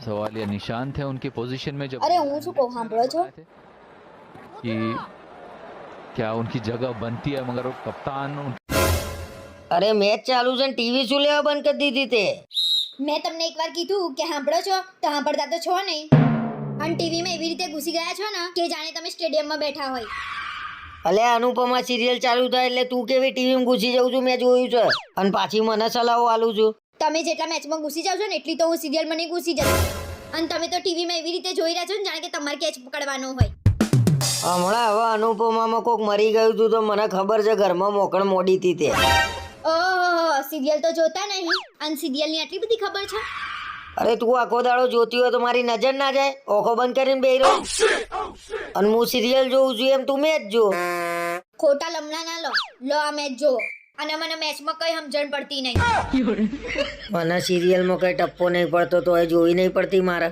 सवाल ये निशान थे उनकी पोजीशन में जब अरे હું શું કહું સાંભળો છો कि क्या उनकी जगह बनती है मगर वो कप्तान उन- અરે મેચ ચાલુ છે ને ટીવી શું લેવા બંધ કરી દીધી તે મેં તમને એકવાર કીધું કે સાંભળો છો તો સાંભળતા તો છો નહીં અને ટીવીમાં એવી રીતે ઘૂસી ગયા છો ને કે જાણે તમે સ્ટેડિયમમાં બેઠા હોય અલે અનુપમા સિરિયલ ચાલુ થાય એટલે તું કેવી ટીવીમાં ઘૂસી જાઉં છું મેં જોયું છે અને પાછી મને સલાહો આલું છું તમે જેટલા મેચમાં ઘૂસી જાવ છો ને એટલી તો હું સિરિયલમાં નહીં ઘૂસી જતી. અને તમે તો ટીવીમાં એવી રીતે જોઈ રહ્યા છો ને જાણે કે તમારે કેચ પકડવાનો હોય. હમણાં હવે અનુપમામાં કોક મરી ગયું હતું તો મને ખબર છે ઘરમાં મોકણ મોડી હતી તે. ઓહો સિરિયલ તો જોતા નહીં. અને સિરિયલની આટલી બધી ખબર છે? અરે તું આખો દાડો જોતી હોય તો મારી નજર ના જાય. ઓખો બંધ કરીને બેહી રહો. અને હું સિરિયલ જોઉં છું એમ તું મેચ જો. ખોટા લમણા ના લો. લો આ મેચ જુઓ અને મને મેચમાં કઈ સમજણ પડતી નહીં. મને સિરિયલમાં કઈ ટપ્પો નહીં પડતો, તો એ જોઈ નહીં પડતી મારે.